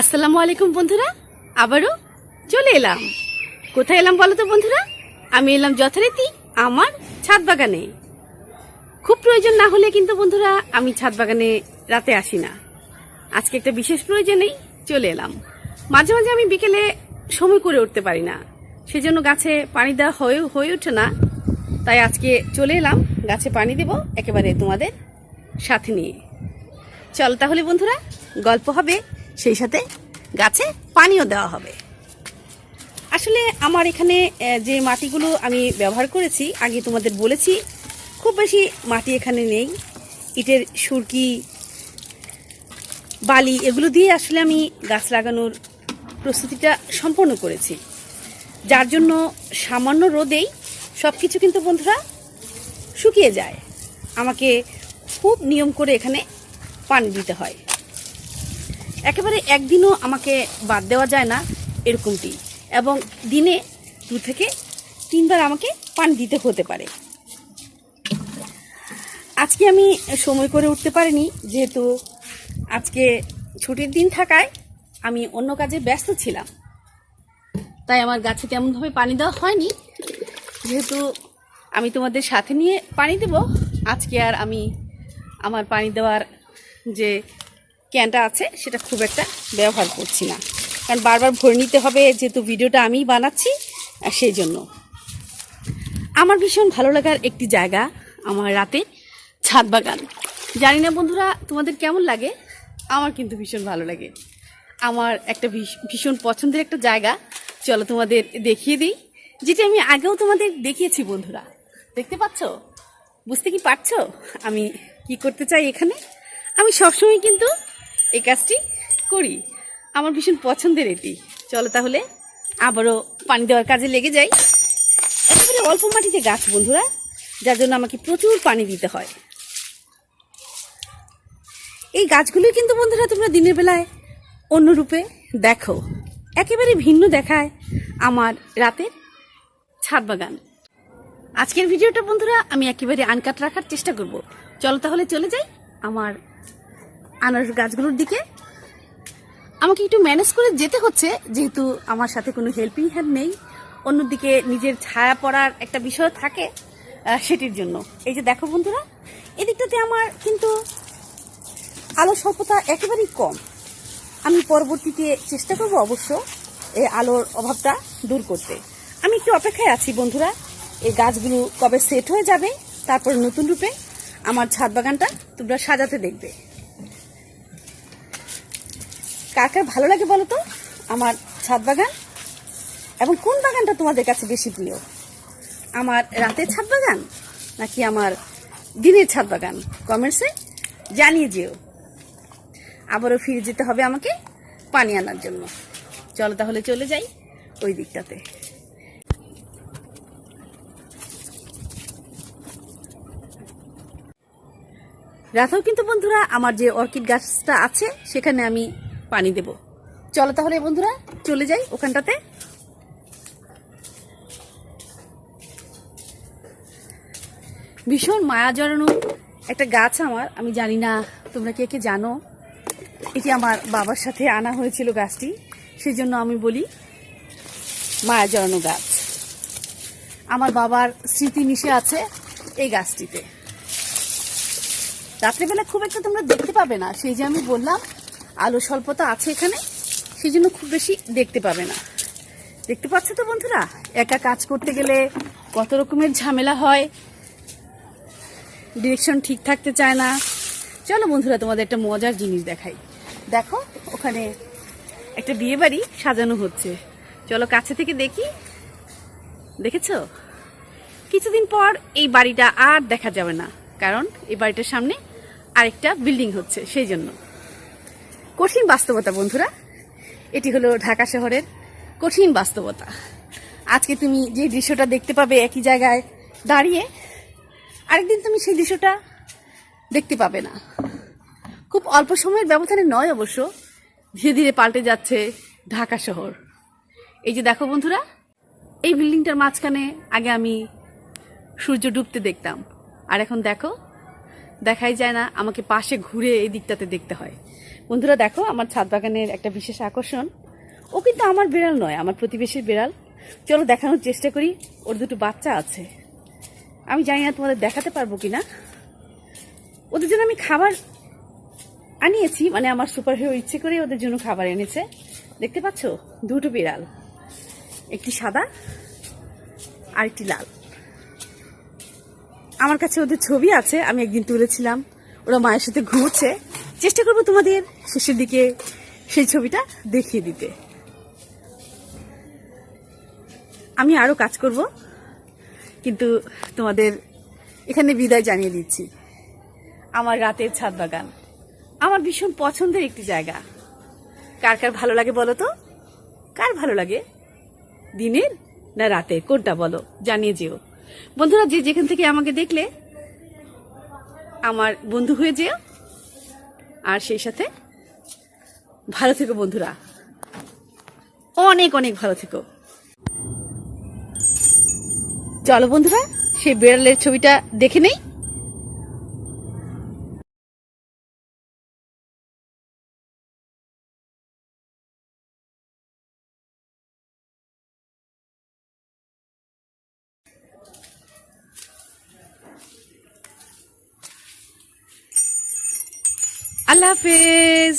আসসালামু আলাইকুম বন্ধুরা। আবারও চলে এলাম। কোথায় এলাম বলো তো বন্ধুরা? আমি এলাম যথারীতি আমার ছাদ বাগানে খুব প্রয়োজন না হলে কিন্তু বন্ধুরা আমি ছাদ বাগানে রাতে আসি না। আজকে একটা বিশেষ প্রয়োজনেই চলে এলাম। মাঝে মাঝে আমি বিকেলে সময় করে উঠতে পারি না। সেজন্য গাছে পানি দেওয়া হয়ে হয়ে ওঠে না। তাই আজকে চলে এলাম। গাছে পানি দেব একেবারে তোমাদের সাথে নিয়ে। চল তাহলে বন্ধুরা, গল্প হবে সেই সাথে গাছে পানিও দেওয়া হবে। আসলে আমার এখানে যে মাটিগুলো আমি ব্যবহার করেছি, আগে তোমাদের বলেছি, খুব বেশি মাটি এখানে নেই। ইটের সুরকি, বালি, এগুলো দিয়ে আসলে আমি গাছ লাগানোর প্রস্তুতিটা সম্পন্ন করেছি। যার জন্য সামান্য রোদেই সব কিছু কিন্তু বন্ধুরা শুকিয়ে যায়। আমাকে খুব নিয়ম করে এখানে পানি দিতে হয়। একেবারে একদিনও আমাকে বাদ দেওয়া যায় না এরকমটি। এবং দিনে দু থেকে তিনবার আমাকে পানি দিতে হতে পারে। আজকে আমি সময় করে উঠতে পারিনি, যেহেতু আজকে ছুটির দিন থাকায় আমি অন্য কাজে ব্যস্ত ছিলাম। তাই আমার গাছে তেমনভাবে পানি দেওয়া হয়নি। যেহেতু আমি তোমাদের সাথে নিয়ে পানি দেব, আজকে আর আমি আমার পানি দেওয়ার যে ক্যানটা আছে, সেটা খুব একটা ব্যবহার করছি না। কারণ বারবার ভরে নিতে হবে, যেহেতু ভিডিওটা আমিই বানাচ্ছি সেই জন্য। আমার ভীষণ ভালো লাগার একটি জায়গা আমার রাতে ছাদ বাগান। জানি না বন্ধুরা, তোমাদের কেমন লাগে? আমার কিন্তু ভীষণ ভালো লাগে। আমার একটা ভীষ- ভীষণ পছন্দের একটা জায়গা, চলো তোমাদের দেখিয়ে দিই। যেটি আমি আগেও তোমাদের দেখিয়েছি বন্ধুরা। দেখতে পাচ্ছ? বুঝতে কি পারছ? আমি কি করতে চাই এখানে? আমি সবসময় কিন্তু এই কাজটি করি। আমার ভীষণ পছন্দের এটি। চলো তাহলে আবারও পানি দেওয়ার কাজে লেগে যাই। একেবারে অল্প মাটিতে গাছ, বন্ধুরা, যার জন্য আমাকে প্রচুর পানি দিতে হয়। এই গাছগুলো কিন্তু, বন্ধুরা, তোমরা দিনের বেলায় অন্য রূপে দেখো। একেবারে ভিন্ন দেখায় আমার রাতের ছাদ বাগান। আজকের ভিডিওটা, বন্ধুরা, আমি একেবারে আনকাট রাখার চেষ্টা করব। চলো তাহলে চলে যাই আমার আনারস গাছগুলোর দিকে। আমাকে একটু ম্যানেজ করে যেতে হচ্ছে, যেহেতু আমার সাথে কোনো হেল্পিং হ্যান্ড নেই। অন্যদিকে নিজের ছায়া পড়ার একটা বিষয় থাকে সেটির জন্য। এই যে দেখো বন্ধুরা, এদিকটাতে আমার কিন্তু আলো স্বল্পতা একেবারেই কম। আমি পরবর্তীতে চেষ্টা করব অবশ্য এই আলোর অভাবটা দূর করতে। আমি একটু অপেক্ষায় আছি বন্ধুরা, এই গাছগুলো কবে সেট হয়ে যাবে, তারপর নতুন রূপে আমার ছাদ বাগানটা তোমরা সাজাতে দেখবে। কার কার ভালো লাগে বলো তো? আমার ছাদ বাগান। এবং কোন বাগানটা তোমাদের কাছে বেশি প্রিয়? আমার রাতের ছাদ বাগান নাকি আমার দিনের ছাদ বাগান? কমেন্টসে জানিয়ে যেও আবারও ফিরে যেতে হবে আমাকে পানি আনার জন্য। চলো তাহলে চলে যাই ওই দিকটাতে। রাতেও কিন্তু বন্ধুরা, আমার যে অর্কিড গাছটা আছে, সেখানে আমি পানি দেব। চলো তাহলে বন্ধুরা, চলে যাই ওখানটাতে। ভীষণ মায়া জড়ানো একটা গাছ আমার, আমি জানি না তোমরা কে কে জানো। এটি আমার বাবার সাথে আনা হয়েছিল গাছটি সেই জন্য আমি বলি মায়া জড়ানো গাছ। আমার বাবার স্মৃতি মিশে আছে এই গাছটিতে। রাত্রেবেলা খুব একটা তোমরা দেখতে পাবে না, সেই যে আমি বললাম আলো স্বল্পতা আছে এখানে সেই জন্য খুব বেশি দেখতে পাবে না। দেখতে পাচ্ছ তো বন্ধুরা? একা কাজ করতে গেলে কত রকমের ঝামেলা হয়। ডিরেকশন ঠিক থাকতে চায় না। চলো বন্ধুরা, তোমাদের একটা মজার জিনিস দেখাই। দেখো, ওখানে একটা বিয়ে বাড়ি সাজানো হচ্ছে। চলো কাছে থেকে দেখি। দেখেছ? কিছুদিন পর এই বাড়িটা আর দেখা যাবে না, কারণ এই বাড়িটার সামনে আরেকটা বিল্ডিং হচ্ছে, সেই জন্য। কঠিন বাস্তবতা, বন্ধুরা। এটি হলো ঢাকা শহরের কঠিন বাস্তবতা। আজকে তুমি যে দৃশ্যটা দেখতে পাবে একই জায়গায় দাঁড়িয়ে, আরেকদিন তুমি সেই দৃশ্যটা দেখতে পাবে না। খুব অল্প সময়ের ব্যবধানে নয় অবশ্য, ধীরে ধীরে পাল্টে যাচ্ছে ঢাকা শহর। এই যে দেখো বন্ধুরা, এই বিল্ডিংটার মাঝখানে আগে আমি সূর্য ডুবতে দেখতাম, আর এখন দেখো, দেখাই যায় না, আমাকে পাশে ঘুরে এই দিকটাতে দেখতে হয়। বন্ধুরা দেখো, আমার ছাদ বাগানের একটা বিশেষ আকর্ষণ। ও কিন্তু আমার বিড়াল নয়, আমার প্রতিবেশীর বিড়াল। চলো দেখানোর চেষ্টা করি, ওর দুটো বাচ্চা আছে। আমি জানি না তোমাদের দেখাতে পারব কিনা। ওদের জন্য আমি খাবার আনিয়েছি মানে আমার সুপার হিরো ইচ্ছে করে ওদের জন্য খাবার এনেছে। দেখতে পাচ্ছ? দুটো বিড়াল। একটি সাদা আর একটি লাল। আমার কাছে ওদের ছবি আছে, আমি একদিন তুলেছিলাম। ওরা মায়ের সাথে ঘুরছে। চেষ্টা করব তোমাদের শেষের দিকে সেই ছবিটা দেখিয়ে দিতে। আমি আরও কাজ করব, কিন্তু তোমাদের এখানে বিদায় জানিয়ে দিচ্ছি। আমার রাতের ছাদ বাগান। আমার ভীষণ পছন্দের একটি জায়গা। কার কার ভালো লাগে বলো তো? কার ভালো লাগে? দিনের না রাতে কোনটা বলো? জানিয়ে যেও। বন্ধুরা, যে যেখান থেকে আমাকে দেখলে, আমার বন্ধু হয়ে যেও। আর সেই সাথে ভালো থেকো বন্ধুরা। অনেক অনেক ভালো থেকো। চলো বন্ধুরা, সেই বেড়ালের ছবিটা দেখে নেই। আল্লাহ হাফেজ